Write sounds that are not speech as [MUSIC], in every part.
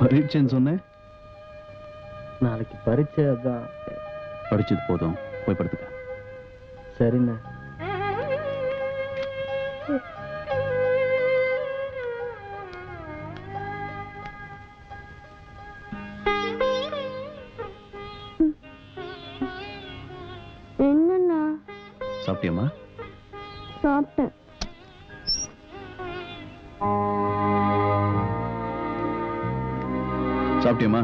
பரீட்சைன்னு சொன்னேன்? நாளைக்கு பரீட்சை அதான். படிச்சது போதும். போய் படுத்துக்க. சரிண்ணே. என்னண்ணா? சாப்பிட்டியம்மா? சாப்பிட்டேன். சாப்பிட்டியம்மா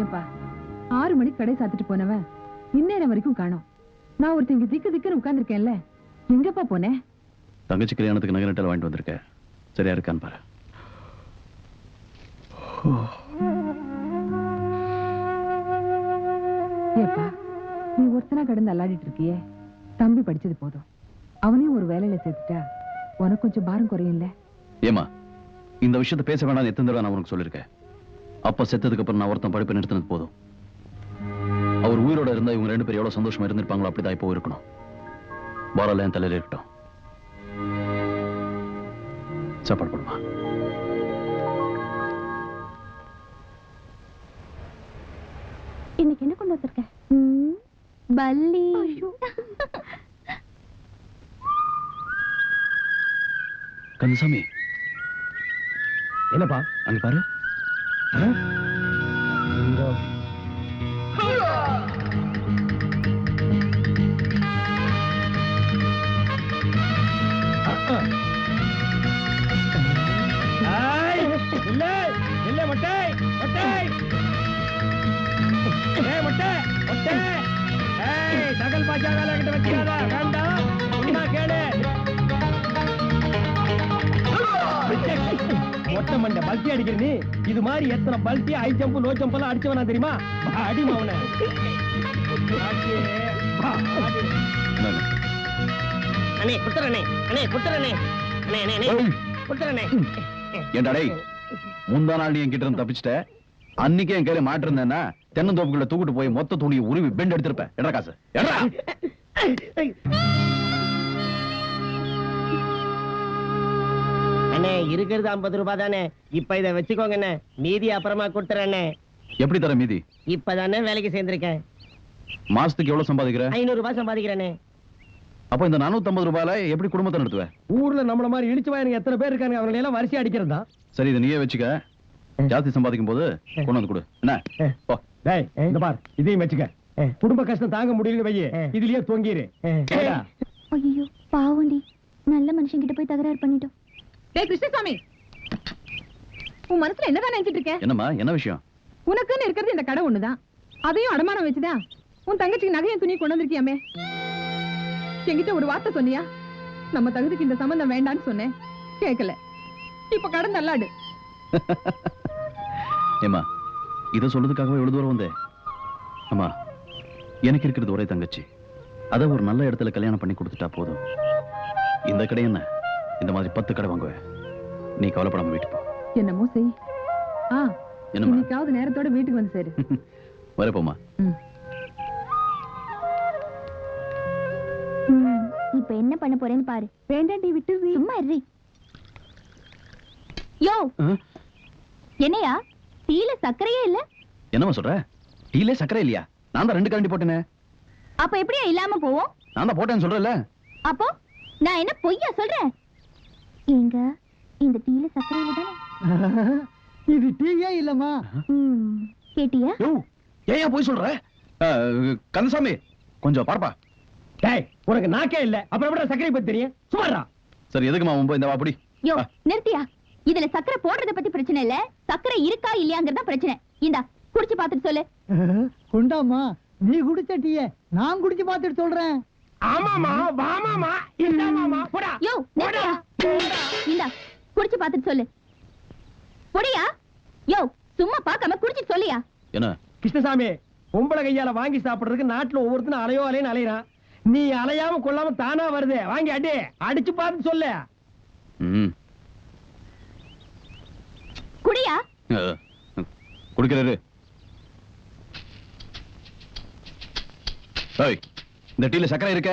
ஏன்பா ஆறு மணிக்கு கடை சாத்திட்டு போனவன் இந்நேரம் வரைக்கும் காணோம். நான் ஒருத்தங்க திக்கு திக்குன்னு உட்கார்ந்திருக்கேன்ல எங்கப்பா போனேன் தங்கச்சி கல்யாணத்துக்கு நகை நட்டல் வாங்கிட்டு வந்திருக்க. சரியா இருக்கான்னு பாரு. ஏப்பா நீ ஒருத்தனா கடந்து அல்லாடிட்டு இருக்கியே தம்பி படிச்சது போதும். அவனையும் ஒரு வேலையில சேர்த்துட்டா உனக்கு கொஞ்சம் பாரம் குறையும்ல? ஏமா இந்த விஷயத்தை பேச வேண்டாம் எத்தனை தடவை நான் உனக்கு சொல்லியிருக்கேன்? அப்பா செத்ததுக்கு அப்புறம் நான் ஒருத்தன் படிப்பை நிறுத்தினது போதும். அவர் உயிரோட இருந்தா இவங்க ரெண்டு பேரும் எவ்வளவு சந்தோஷமா இருந்திருப்பாங்களோ அப்படிதான் இப்போ இருக்கணும். பாரால என் தலையில இருக்கட்டும். சாப்பாடு போடுமா? இன்னைக்கு என்ன கொண்டு வந்திருக்க? பல்லி. கந்தசாமி. என்னப்பா அங்க பாரு. தகல் பாஜா வேலை கிட்ட வச்சிடாத வேண்டாம். மண்டை பல்ட்டி அடிக்கிற நீ? இது மாதிரி எத்தனை பல்ட்டி ஹை ஜம்ப் லோ ஜம்ப் எல்லாம் அடிச்சவனா தெரியுமா? அடி மாவன. அண்ணே குடுத்துறனே அண்ணே குடுத்துறனே அண்ணே அண்ணே குடுத்துறனே ஏன்டா டேய் முந்தா நாள் நீ என்கிட்ட இருந்து தப்பிச்சிட்ட? அன்னைக்கே என் கையில மாட்டிருந்தேன்னா தென்னந்தோப்புக்குள்ள தூக்கிட்டு போய் மொத்த துணியை உருவி பெண்ட் எடுத்திருப்பேன். எடா காசு. எடா அண்ணே இருக்கிறது ஐம்பது ரூபாய் தானே இப்ப இதை வச்சுக்கோங்க மீதி அப்புறமா கொடுத்துறேண்ணே எப்படி தர மீதி? இப்பதானே வேலைக்கு சேர்ந்திருக்கேன். மாசத்துக்கு எவ்வளவு சம்பாதிக்கிற? ஐநூறு ரூபாய் சம்பாதிக்கிறேனே அப்ப இந்த 450 ரூபாயில எப்படி குடும்பத்தை நடத்துவ? ஊர்ல நம்மள மாதிரி இழிச்சு வாயனுங்க எத்தனை பேர் இருக்காங்க அவங்களை எல்லாம் வரிசை அடிக்கிறது தான். சரி இதை நீயே வச்சுக்க. ஜாஸ்தி சம்பாதிக்கும் போது கொண்டு வந்து கொடு. என்ன போ. டேய் இந்த பார் இதையும் வச்சுக்க. குடும்ப கஷ்டம் தாங்க முடியல வையே இதுலயே தொங்கிரு? ஐயோ பாவண்டி நல்ல மனுஷன் கிட்ட போய் தகராறு பண்ணிட்டோம். டேய் கிருஷ்ணசாமி. உன் மனசுல என்னதான் நினைச்சிட்டு இருக்க? என்னம்மா என்ன விஷயம்? உனக்குன்னு இருக்கிறது இந்த கடை ஒண்ணுதான். அதையும் அடமானம் வச்சுதான் உன் தங்கச்சிக்கு நகையும் துணி கொண்டு வந்திருக்கியாமே? என்கிட்ட ஒரு வார்த்தை சொன்னியா நம்ம தகுதிக்கு இந்த சம்பந்தம் வேண்டான்னு சொன்னேன். கேட்கல இப்ப கடன் நல்லாடு [LAUGHS] ஏம்மா இதை சொல்றதுக்காகவே எவ்வளவு தூரம் வந்தேன் அம்மா எனக்கு இருக்கிறது ஒரே தங்கச்சி. அத ஒரு நல்ல இடத்துல கல்யாணம் பண்ணி கொடுத்துட்டா போதும். இந்த கடை என்ன? இந்த மாதிரி பத்து கடை வாங்குவேன். நீ கவலைப்படாம வீட்டுக்கு போ. என்னமோ செய் ஆ என்னம்மா? இன்னைக்காவது நேரத்தோட வீட்டுக்கு வந்து சேரு. [LAUGHS] வரப்போமா இப்ப என்ன பண்ண போறேன்னு பாரு. வேண்டாண்டி விட்டு சும்மா யோ! என்னையா? டீல சர்க்கரையே இல்ல? என்னம்மா சொல்ற? டீலே சக்கரை இல்லையா? நான் தான் ரெண்டு கரண்டி போட்டேனே. அப்ப எப்படியா இல்லாம போவோம்? நான் தான் போட்டேன்னு சொல்றேன்ல. அப்போ நான் என்ன பொய்யா சொல்றேன்? எங்க இந்த டீல சர்க்கரை இல்ல தானே? [LAUGHS] இது டீயே இல்லம்மா? கேட்டியா ஏன் போய் சொல்ற? கந்தசாமி கொஞ்சம் பார்ப்பா. டேய் உனக்கு நாக்கே இல்ல. அப்புறம் எப்படி சர்க்கரை பத்தி தெரியும்? சுமாரா சரி எதுக்குமா மும்பை? இந்த வாப்படி யோ நிறுத்தியா? இதுல சர்க்கரை போடுறத பத்தி பிரச்சனை இல்ல. சர்க்கரை இருக்கா இல்லையாங்கிறதா பிரச்சனை. இந்தா குடிச்சு பார்த்துட்டு சொல்லு. [LAUGHS] கொண்டாமா நீ குடிச்ச டீய நான் குடிச்சு பார்த்துட்டு சொல்றேன். ஆமாமா வாமாமா இந்தாமாமா போடா. யோ நிறுத்தியா? குடிச்சு பார்த்துட்டு சொல்லு. பொடியா? யோ சும்மா பார்க்காம குடிச்சிட்டு சொல்லியா? என்ன? கிருஷ்ணசாமி பொம்பளை கையால வாங்கி சாப்பிடுறதுக்கு நாட்டுல ஒவ்வொருத்தனும் அலையோ அலையன்னு அலையறான் நீ அலையாம கொள்ளாம தானா வருது. வாங்கி அடி. அடிச்சு பார்த்து சொல்லு. ம். குடியா? குடிக்கிறாரு இந்த டீல சக்கரை இருக்க?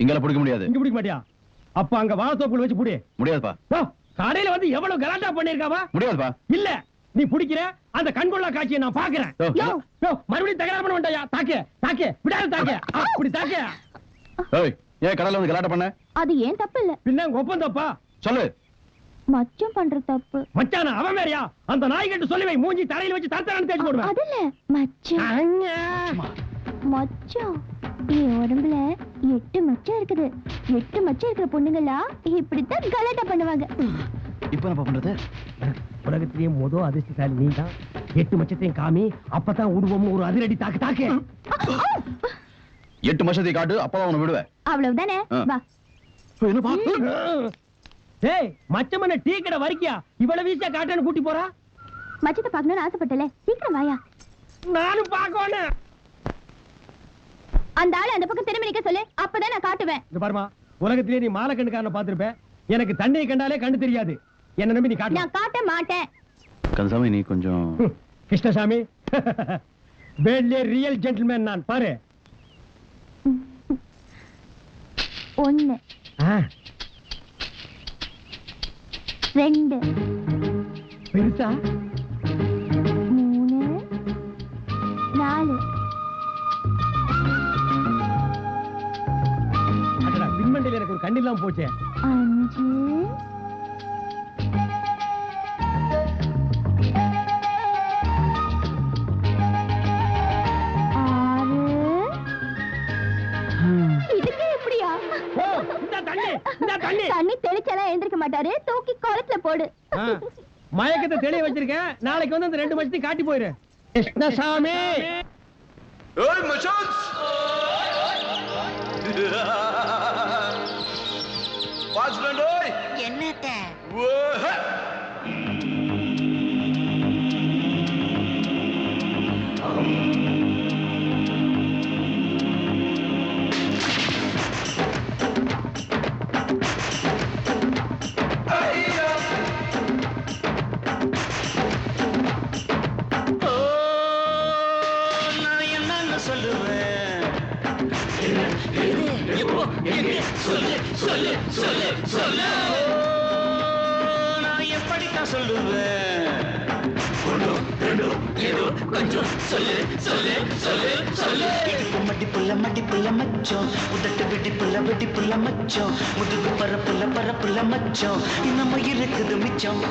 இங்கெல்லாம் பிடிக்க முடியாது. இங்க பிடிக்க மாட்டியா? அப்ப அங்க வாழத்தோப்புல வச்சு புடி. முடியாதுப்பா. கடையில வந்து எவ்வளவு கலாட்டா பண்ணிருக்காவா முடியாதுப்பா. இல்ல நீ பிடிக்கிற அந்த கண்கொள்ளா காட்சியை நான் பாக்குறேன். மறுபடியும் தகராறு பண்ண வேண்டாயா? தாக்கு தாக்கு விடாத தாக்கு. அப்படி தாக்கு. ஏய் ஏன் கடல்ல வந்து கலாட்டம் பண்ண? அது ஏன் தப்பு இல்ல பின்ன உங்க ஒப்பந்தப்பா சொல்லு. மச்சம் பண்ற தப்பு. மச்சான அவன் வேறயா? அந்த நாய்கிட்ட சொல்லி வை மூஞ்சி தரையில வச்சு தரத்தரன்னு தேய்ச்சு போடுவேன். அது இல்ல மச்சம் அங்க. மச்சம் என் உடம்புல எட்டு மச்சம் இருக்குது. எட்டு மச்சம் இருக்கிற பொண்ணுங்களா இப்படித்தான் கலாட்டா பண்ணுவாங்க. இப்ப என்ன பண்றது உலகத்திலேயே முத அதிர்ஷ்டசாலி நீ தான் எட்டு மச்சத்தையும் காமி அப்பதான் உருவம் ஒரு அதிரடி தாக்கு தாக்கு. எட்டு வருஷத்தை காட்டு அப்பதான் உன்னை விடுவேன். அவ்வளவுதானே. வா. மச்சமன டீ கடை வரைக்கியா இவ்வளவு வீசா காட்டன்னு கூட்டி போறா? மச்சத்தை பார்க்கணும்னு ஆசைப்பட்டல. சீக்கிரம் வாயா. நானும் பாக்கணும் அந்த ஆளு அந்த பக்கம் திரும்பி நிக்க சொல்லு. அப்பதான் நான் காட்டுவேன். இந்த பாருமா உலகத்திலேயே நீ மாலை கண்ணுக்காரனை பார்த்திருப்ப. எனக்கு தண்ணியை கண்டாலே கண்டு தெரியாது. என்ன நம்பி நீ காட்டு நான் காட்ட மாட்டேன். கந்தசாமி நீ கொஞ்சம் கிருஷ்ணசாமி. வேட்லே ரியல் ஜென்டில்மேன் நான் பாரு. ஒண்ணு. ஆ, ரெண்டு. பெருசா? மூணு. நாலு. கண்ணு இல்லாம போச்சே. அஞ்சு. தண்ணி தண்ணி. தண்ணி எழுந்திருக்க மாட்டாரு. தூக்கி குளத்துல போடு. மயக்கத்தை தெளிய வச்சிருக்கேன் நாளைக்கு வந்து அந்த ரெண்டு மச்சத்தையும் காட்டி போயிரு. கிருஷ்ணசாமி! வாட்ச்மேன் ஓய் என்னத்த ஓஹே நான் எப்படித்தான் சொல்லுவேன் இடுப்பு மடிப்புள்ள மடிப்புள்ள மச்சம் உதட்டு வெடிப்புள்ள வெடிப்புள்ள மச்சம் முதுகு பரப்புள்ள பரப்புள்ள மச்சம் இன்னமும் இருக்குது மிச்சம்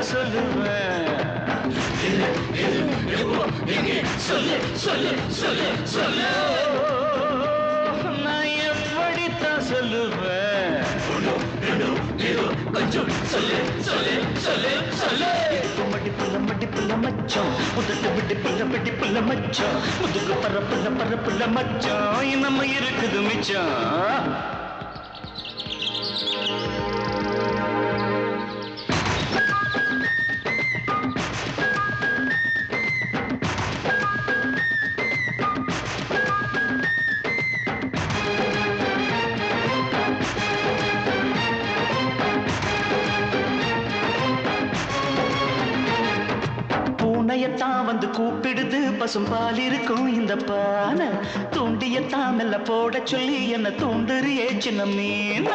என்னன்னு சொல்லுவேன் நான் எப்படித்தான் சொல்லுவேன் மடிப்புள்ள மடிப்புள்ள மச்சம் உதட்டு விடிப்புள்ள விடிப்புள்ள மச்சம் முதுகு பரப்புள்ள பரப்புள்ள மச்சம் நம்ம இருக்குது மிச்சம் வந்து கூப்பிடுது பசும்பால் இருக்கும் இந்த பானை. தூண்டிய மெல்ல போட சொல்லி என்ன தூண்டுறியே சின்ன மீன.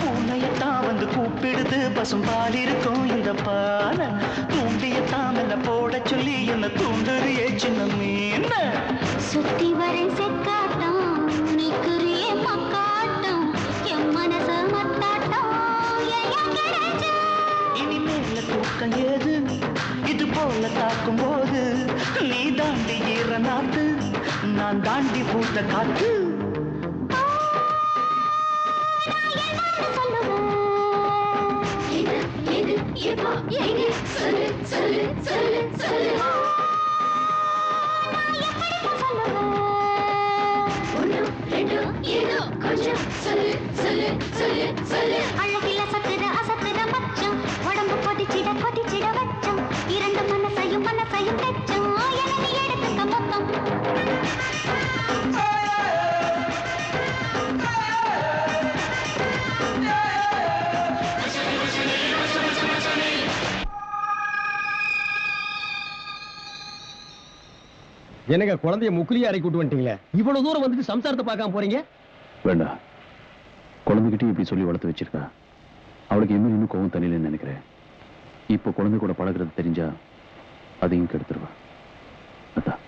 பூனையத்தான் வந்து கூப்பிடுது பசும்பால் இருக்கும் இந்த பானை. தூண்டிய மெல்ல போட சொல்லி என்ன தூண்டுறியே சின்ன மீன. சுத்தி வரை செக்காட்டம் நிக்கிறியே மக்காட்டம். தூக்கம் ஏது இது போல தாக்கும் போது நீ தாண்டி ஈர நாத்து நான் தாண்டி பூத்த காத்து. அழகில சத்துற அசத்துற என்னங்க குழந்தைய முக்குலியா இறக்கி விட்டு வந்துட்டீங்களே? இவ்வளவு தூரம் வந்துட்டு சம்சாரத்தை பார்க்காம போறீங்க? வேண்டாம் குழந்தைகிட்டே இப்படி சொல்லி வளர்த்து வச்சிருக்கா. அவளுக்கு இன்னும் இன்னும் கோவம் தண்ணிலன்னு நினைக்கிறேன். இப்போ குழந்தை கூட பழகுறது தெரிஞ்சா அதையும் கெடுத்துருவா. அதான்.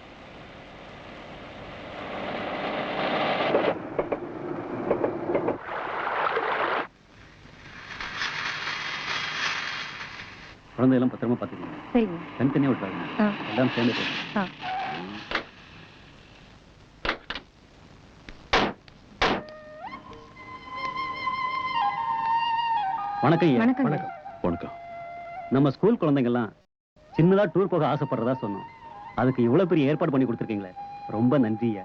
குழந்தையெல்லாம் பத்திரமா பார்த்துக்கணும் சரிங்க. தனித்தனியாக விட்டுறாங்க. எல்லாம் சேர்ந்து வணக்கம் வணக்கம். வணக்கம். நம்ம ஸ்கூல் குழந்தைங்கெல்லாம் சின்னதா டூர் போக ஆசைப்படுறதா சொன்னோம். அதுக்கு இவ்வளவு பெரிய ஏற்பாடு பண்ணி கொடுத்துருக்கீங்களே. ரொம்ப நன்றி ஐயா.